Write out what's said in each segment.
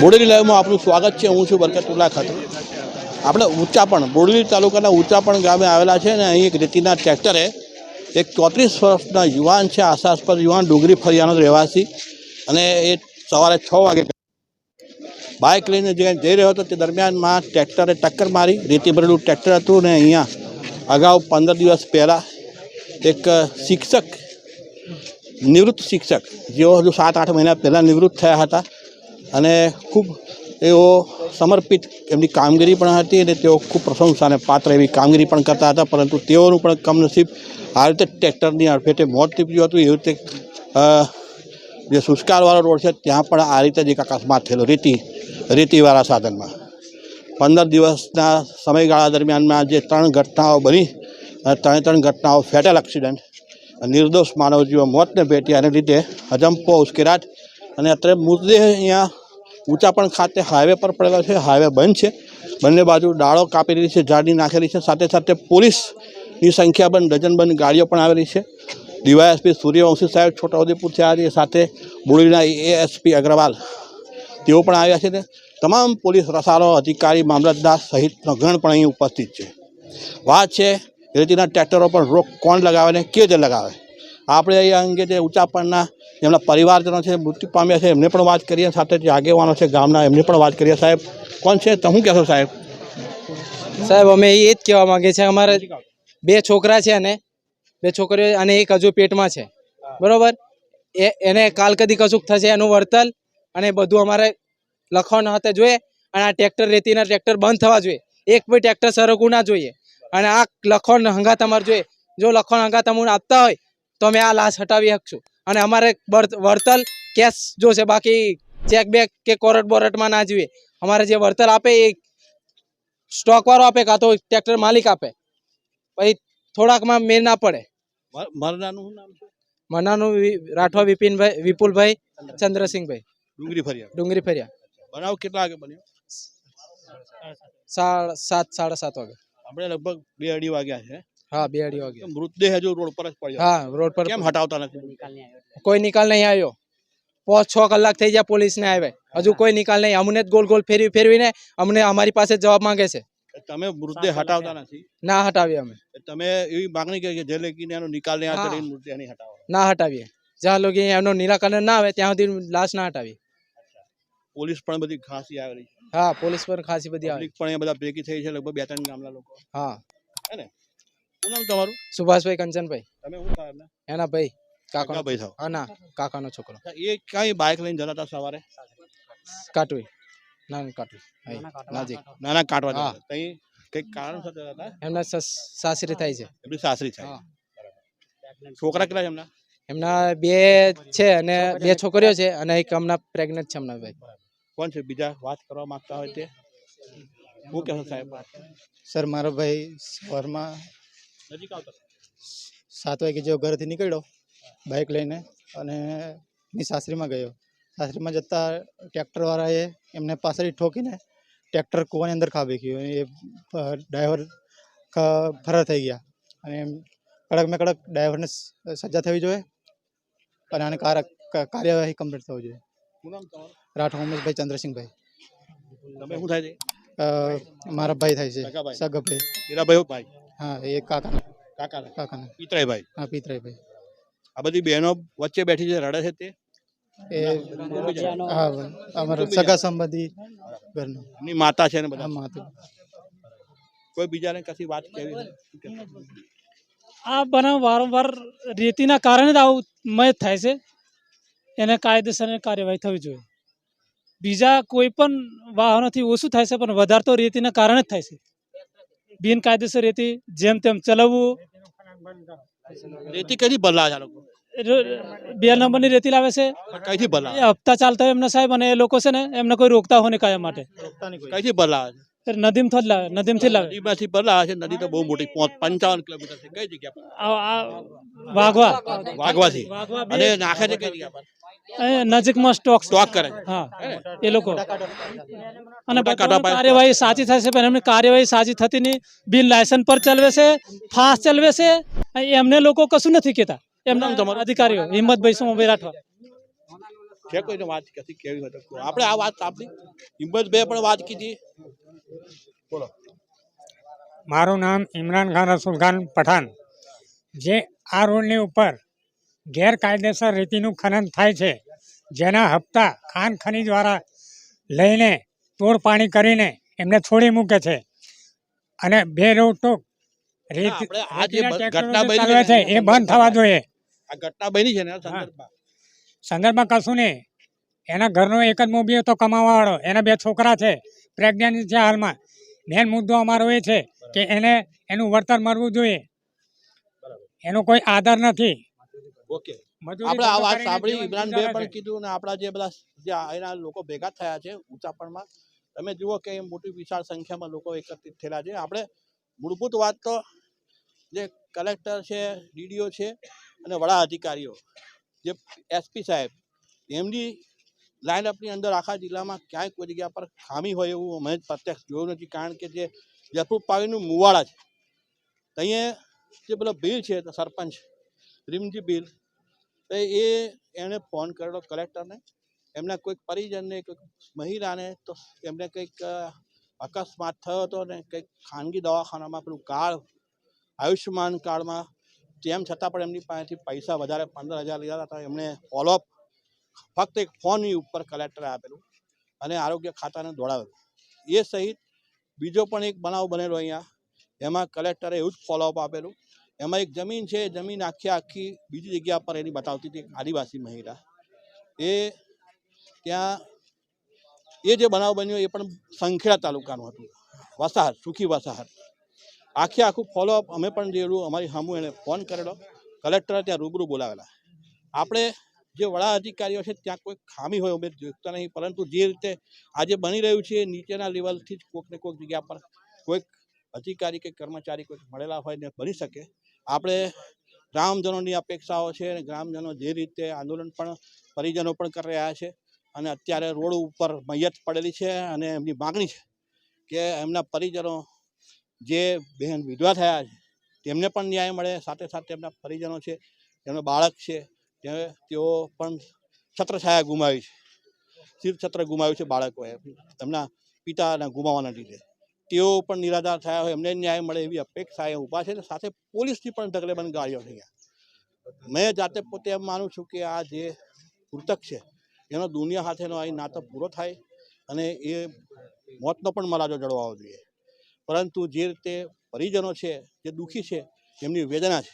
બોડેલી લાઈવમાં આપનું સ્વાગત છે. હું છું બરકતુલ્લા ખાતે આપણે ઉચ્ચાપણ બોડેલી તાલુકાના ઊંચાપણ ગામે આવેલા છે ને અહીં એક રેતીના ટ્રેક્ટરે એક ચોત્રીસ વર્ષના યુવાન છે આશાસ્પદ યુવાન ડુંગરી ફરિયાનો રહેવાસી. અને એ સવારે છ વાગે બાઇક લઈને જે જઈ રહ્યો હતો તે દરમિયાનમાં ટ્રેક્ટરે ટક્કર મારી રેતી ભરેલું ટ્રેક્ટર હતું ને અહીંયા અગાઉ પંદર દિવસ પહેલાં એક શિક્ષક નિવૃત્ત શિક્ષક જેઓ હજુ સાત આઠ મહિના પહેલાં નિવૃત્ત થયા હતા. અને ખૂબ એઓ સમર્પિત એમની કામગીરી પણ હતી અને તેઓ ખૂબ પ્રશંસાને પાત્ર એવી કામગીરી પણ કરતા હતા, પરંતુ તેઓનું પણ કમનસીબ આ રીતે ટ્રેક્ટરની અડફેટે મોત નીપજ્યું હતું. એવી રીતે જે સુસ્કારવાળો રોડ છે, ત્યાં પણ આ રીતે જ એક અકસ્માત થયેલો, રેતી, રેતીવાળા સાધનમાં. પંદર દિવસના સમયગાળા દરમિયાનમાં જે ત્રણ ઘટનાઓ બની અને ત્રણે ત્રણ ઘટનાઓ ફેટલ એક્સિડન્ટ નિર્દોષ માનવજીવો મોતને ભેટી અને લીધે અજંપો ઉશ્કેરાટ અને અત્યારે મૃતદેહ અહીંયા ઊંચાપણ ખાતે હાઈવે પર પડેલો છે. હાઈવે બંધ છે. બંને બાજુ ડાળો કાપેલી છે, ઝાડી નાખેલી છે. સાથે સાથે પોલીસની સંખ્યાબંધ ડઝનબંધ ગાડીઓ પણ આવેલી છે. ડીવાયએસપી સૂર્યવંશી સાહેબ છોટાઉદેપુરથી આવ્યા છે. સાથે બોડીના એએસપી અગ્રવાલ તેઓ પણ આવ્યા છે ને. તમામ પોલીસ રસાળો અધિકારી, મામલતદાર સહિતનો ગણ પણ અહીં ઉપસ્થિત છે. વાત છે રેતીના ટ્રેક્ટરો પર રોક કોણ લગાવે ને કે રીતે લગાવે? આપણે એ અંગે જે ઊંચાપણના જેમના પરિવારજનો છે, મૃત્યુ પામ્યા છે, એમને પણ વાત કરીએ. સાથે જે આગેવાનો છે ગામના, એમને પણ વાત કરીએ. સાહેબ, કોણ છે? તમે શું કહેશો, સાહેબ? સાહેબ, અમે એ જ કહેવા માંગીએ છીએ, અમારે બે છોકરા છે અને બે છોકરીઓ અને એક હજુ પેટમાં છે. બરોબર? એ, એને કાલ કદી કશુંક થશે એનું વર્તલ અને બધું અમારે લખવાનું હાથે જોઈએ અને આ ટ્રેક્ટર રેતીના ટ્રેક્ટર બંધ થવા જોઈએ. એક બી ટ્રેક્ટર સરકવું ના જોઈએ. અને આ લખણ હંગાત અમારે જોઈએ. જો લખણ હંગાત અમને આપતા હોય, તો અમે આ લાશ હટાવી શકશું. અને અમારે વળતર કેશ જોશે બાકી ચેક બેક કે કોરટ બોરટમાં ના જોઈએ અમારે જે વળતર આપે એ સ્ટોકવાળો આપે કાં તો ટ્રેક્ટર માલિક આપે. પછી થોડાકમાં મેળ ના પડે. મરનાનું નામ છે? મનાનું રાઠવા વિપિનભાઈ વિપુલભાઈ ચંદ્રસિંહભાઈ. ડુંગરી ફર્યા. ડુંગરી ફર્યા. બનાવ કેટલા વાગે બન્યો? સાડા સાત સાડા સાત વાગે. આપણે લગભગ બે અઢી વાગ્યા છે. હા બે અઢી વાગે મૃતદેહ હજુ રોડ પર જ પડ્યો? હા રોડ પર કેમ હટાવતા નથી? કોઈ નિકાલ નહીં આવ્યો. પાંચ છ કલાક થઈ ગયા પોલીસને આવે. હજુ કોઈ નિકાલ નહીં. અમને જ ગોલ ગોલ ફેરવી ફેરવીને અમને અમારી પાસે જવાબ માંગે છે. તમે મૃતદેહ હટાવતા નથી? ના હટાવીએ અમે. તમે એવી માંગણી કરી કે જે એનો નિકાલ નહીં હા. મૃતદેહ નહીં હટાવો. ના હટાવીએ. જ્યાં લગી એમનો નિરાકરણ ના આવે ત્યાં સુધી લાશ ના હટાવીએ. પોલીસ પણ બધી ખાસી આવેલી હા પોલીસ પર ખાસી બધી આવેલી પણ એ બધા ભેગી થઈ છે લગભગ બે ત્રણ ગામના લોકો. હા. શું નામ તમારું? સુભાષભાઈ કંચનભાઈ તમે શું થાય એમને એના ભાઈ કાકાનો ભાઈ થાવ. હા ના કાકાનો છોકરો. એ કઈ બાઇક લઈને જતા હતા સવારે? કાટવી ના કાટવી. અહીં, નજીક. નાના કાઢવા હા. હતા. કઈ કંઈક કારણ સાથે હતા? એમના સસ- સાસરી થાય છે. એમની સાસરી થાય. હા. છોકરા કેટલા છે એમના? એમના બે છે અને બે છોકરીઓ છે અને એક હમણાં પ્રેગ્નેન્ટ છે હમણાં ભાઈ. કોણ છે? બીજા વાત કરવા માંગતા હોય તે? શું કહેશો સાહેબ? સર મારો ભાઈ સવારમાં નજીક આવતા સાત વાગે જેવો ઘરેથી નીકળ્યો બાઇક લઈને અને એની સાસરીમાં ગયો. સાસરીમાં જતાં ટ્રેક્ટરવાળાએ એમને પાછળથી ઠોકીને ટ્રેક્ટર કૂવાની અંદર ખાબી ગયું એ ડ્રાઈવર ફરાર થઈ ગયા. અને એમ કડક મેં કડક ડ્રાઈવરને સજા થવી જોઈએ અને આને કાર કાર્યવાહી કમ્પ્લીટ થવી જોઈએ. રાઠ ઉમેશભાઈ ચંદ્રસિંહભાઈ. તમે શું થાય છે? મારા ભાઈ થાય છે. સગા ભાઈ. સગા ભાઈ પેલા ભાઈ ભાઈ. હા એ કાકાના કાકા કાકાના. પિતરાઈ હા પિતરાઈભાઈ. આ બધી બહેનો વચ્ચે બેઠી છે રડે છે તે? એ હા અમારા સગા સંબંધી ઘરનું. એમની માતા છે ને બધા? માતા. કોઈ બીજાને કશી વાત કેવી આ બનાવ વારંવાર રેતીના કારણે જ આવું મય થાય છે. એને કાયદેસરની કાર્યવાહી થવી જોઈએ. બીજા કોઈ પણ વાહનોથી ઓછું થાય છે પણ વધારે તો રેતીના કારણે જ થાય છે. બિનકાયદેસર રેતી જેમ તેમ ચલાવવું. રેતી કઈ બદલા છે લોકો? બે નંબરની રેતી લાવે છે. કઈથી હપ્તા ચાલતા હોય એમના સાહેબ અને એ લોકો છે ને એમને કોઈ રોકતા હોય ને કાયમ માટે. કઈથી છે? નદીમથી લાવે નદીમથી થી લાવે. નદીમાંથી બદલા છે નદી તો બહુ મોટી પોંચ- પંચાવન કિલોમીટર છે. કઈ જગ્યા વાઘવા. વાઘવાથી? વાઘવા અને નાખે છે કઈ જગ્યા પર? નજીકમાં સ્ટોક સ્ટોક કરે. હા એ લોકો. અને કાર્યવાહી સાચી થશે પણ એમની કાર્યવાહી સાચી થતી નહીં. બિન લાયસન્સ પર ચલાવે છે ફાસ્ટ ચલાવે છે. એમને લોકો કશું નથી કહેતા. એમના નામ તમારું? અધિકારીઓ હિંમતભાઈ સોમભાઈ રાઠવા. છે કોઈને વાત કથી કેવી હોય આપણે આ વાત આપણી હિંમતભાઈ પણ વાત કીધી. બોલો. મારું નામ ઇમરાન ખાન રસુલ ખાન પઠાણ. જે આ રોડની ઉપર ગેરકાયદેસર રીતિનું ખનન થાય છે. જેના હપ્તા ખાન ખનીજવાળા લઈને તોડ પાણી કરીને એમને છોડી મૂકે છે. અને બે રોટોક રીત આપણે આ જે રીતિના બ- ટ્રેક્ટરો ઘટના જે બની ચાલે છે એ બંધ થવા જોઈએ. સંદર્ભમાં? કશું નહીં. એના ઘરનો એક જ મોબી હતો કમાવાવાળો. એના બે છોકરા છે પ્રેગ્નન્ટ છે હાલમાં. મેન મુદ્દો અમારો એ છે કે એને એનું વળતર મળવું જોઈએ. એનો કોઈ આધાર નથી. ઓકે. આપણે આ વાત સાંભળી ઇમરાનભાઈ પણ કીધું ને આપણા જે બધા જે એના લોકો ભેગા થયા છે ઊંચાપણમાં તમે જુઓ કે મોટી વિશાળ સંખ્યામાં લોકો એકત્રિત થયેલા છે. આપણે મૂળભૂત વાત તો જે કલેક્ટર છે ડીડીઓ છે અને વડા અધિકારીઓ જે એસપી સાહેબ એમની લાઇનઅપની અંદર આખા જિલ્લામાં ક્યાંય કોઈ જગ્યા પર ખામી હોય એવું અમે પ્રત્યક્ષ જોયું નથી. કારણ કે જે જયપુર પાવીનું મુવાડા છે. અહીંયા જે પેલો ભીડ છે સરપંચ રીમજી બિલ તો એ એણે ફોન કરેલો કલેક્ટરને એમના કોઈક પરિજનને, કોઈક મહિલાને તો એમને કંઈક અકસ્માત થયો હતો ને કંઈક ખાનગી દવાખાનામાં પેલું કાર્ડ, આયુષ્યમાન કાર્ડમાં, તેમ છતાં પણ એમની પાસેથી પૈસા વધારે પંદર હજાર લીધા હતા. એમણે ફોલોઅપ ફક્ત એક ફોનની ઉપર કલેક્ટરે આપેલું અને આરોગ્ય ખાતાને દોડાવેલું એ સહિત બીજો પણ એક બનાવ બનેલો અહીંયા. એમાં કલેક્ટરે એવું જ ફોલોઅપ આપેલું એમાં એક જમીન છે, જમીન આખી આખી બીજી જગ્યા પર એની બતાવતી હતી આદિવાસી મહિલા. એ ત્યાં એ જે બનાવ બન્યો એ પણ સંખેડા તાલુકાનું હતું. વસાહત, સુખી વસાહત. આખે આખું ફોલોઅપ અમે પણ જેવું અમારી સામું એને ફોન કરેલો. કલેક્ટરે ત્યાં રૂબરૂ બોલાવેલા. આપણે જે વડા અધિકારીઓ છે ત્યાં કોઈ ખામી હોય અમે જોતા નહીં, પરંતુ જે રીતે આજે બની રહ્યું છે નીચેના લેવલથી જ કોઈક ને કોઈક જગ્યા પર કોઈક અધિકારી કે કર્મચારી કોઈક મળેલા હોય ને બની શકે. આપણે ગ્રામજનોની અપેક્ષાઓ છે અને ગ્રામજનો જે રીતે આંદોલન પણ પરિજનો પણ કરી રહ્યા છે અને અત્યારે રોડ ઉપર મૈયત પડેલી છે અને એમની માગણી છે કે એમના પરિજનો જે બહેન વિધવા થયા છે, તેમને પણ ન્યાય મળે, સાથે સાથે એમના પરિજનો છે એમનો બાળક છે તેઓ પણ છત્રછાયા ગુમાવી છે. શિર છત્ર ગુમાવ્યું છે બાળકોએ એમના પિતાના ગુમાવવાના લીધે. તેઓ પણ નિરાધાર થયા હોય, એમને ન્યાય મળે એવી અપેક્ષા એ ઊભા છે. સાથે પોલીસની પણ ઢગલેબંધ ગાડીઓ થઈ મેં જાતે પોતે એમ માનું છું કે આ જે મૃતક છે, એનો દુનિયા સાથેનો અહીં નાતો પૂરો થાય અને એ મોતનો પણ મલાજો જળવાવો જોઈએ. પરંતુ જે રીતે પરિજનો છે, જે દુઃખી છે, એમની વેદના છે.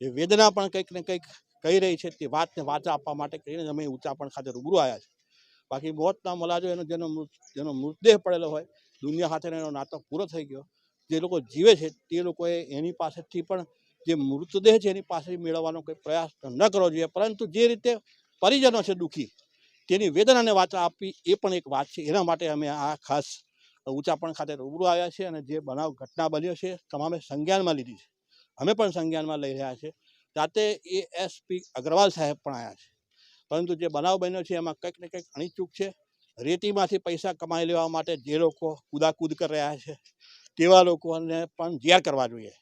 એ વેદના પણ કંઈક ને કંઈક કહી રહી છે, તે વાતને વાચા આપવા માટે કરીને અમે ઉચ્ચાપણ ખાતે રૂબરૂ આવ્યા છે બાકી મોતના મલાજો એનો, જેનો જેનો મૃતદેહ પડેલો હોય દુનિયા સાથેનો એનો નાતો પૂરો થઈ ગયો. જે લોકો જીવે છે, તે લોકોએ એની પાસેથી પણ જે મૃતદેહ છે, એની પાસેથી મેળવવાનો કોઈ પ્રયાસ ન કરવો જોઈએ. પરંતુ જે રીતે પરિજનો છે દુઃખી, તેની વેદનાને વાચા આપવી એ પણ એક વાત છે. એના માટે અમે આ ખાસ ઊંચાપણ ખાતે રૂબરૂ આવ્યા છે અને જે બનાવ ઘટના બન્યો છે, તમામે સંજ્ઞાનમાં લીધી છે. અમે પણ સંજ્ઞાનમાં લઈ રહ્યા છે જાતે એ એસપી અગ્રવાલ સાહેબ પણ આવ્યા છે. પરંતુ જે બનાવ બન્યો છે, એમાં કંઈક ને કંઈક અણીચૂક છે. રેતીમાંથી પૈસા કમાઈ લેવા માટે જે લોકો કુદાકૂદ કરી રહ્યા છે, તેવા લોકોને પણ ઝેર કરવા જોઈએ.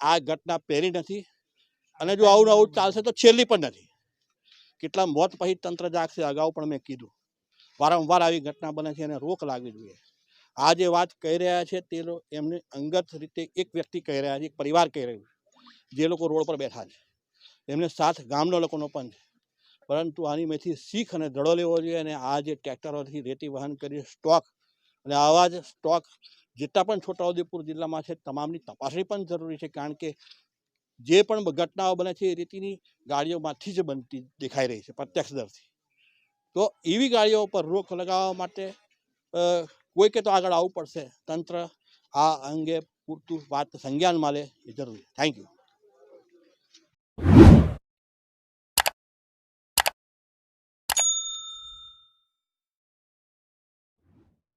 આ ઘટના પહેરી નથી અને જો આવું આવું ચાલશે તો છેલ્લી પણ નથી. કેટલા મોત પછી તંત્ર જાગશે અગાઉ પણ મેં કીધું. વારંવાર આવી ઘટના બને છે એને રોક લાગવી જોઈએ. આ જે વાત કહી રહ્યા છે તે એમને અંગત રીતે એક વ્યક્તિ કહી રહ્યા છે, એક પરિવાર કહી રહ્યું જે લોકો રોડ પર બેઠા છે. એમને સાથ ગામના લોકોનો પણ છે. પરંતુ આની મેથી શીખ અને દડો લેવો જોઈએ અને આ જે ટ્રેક્ટરોથી રેતી વહન કરી સ્ટોક અને આવા જ સ્ટોક જેટલા પણ છોટાઉદેપુર જિલ્લામાં છે, તમામની તપાસણી પણ જરૂરી છે, કારણ કે જે પણ ઘટનાઓ બને છે એ રીતિની ગાડીઓમાંથી જ બનતી દેખાઈ રહી છે, પ્રત્યક્ષ દરથી. તો એવી ગાડીઓ પર રોક લગાવવા માટે કોઈકે તો આગળ આવવું પડશે. તંત્ર આ અંગે પૂરતું વાત સંજ્ઞાનમાં લે એ જરૂરી થેન્ક યુ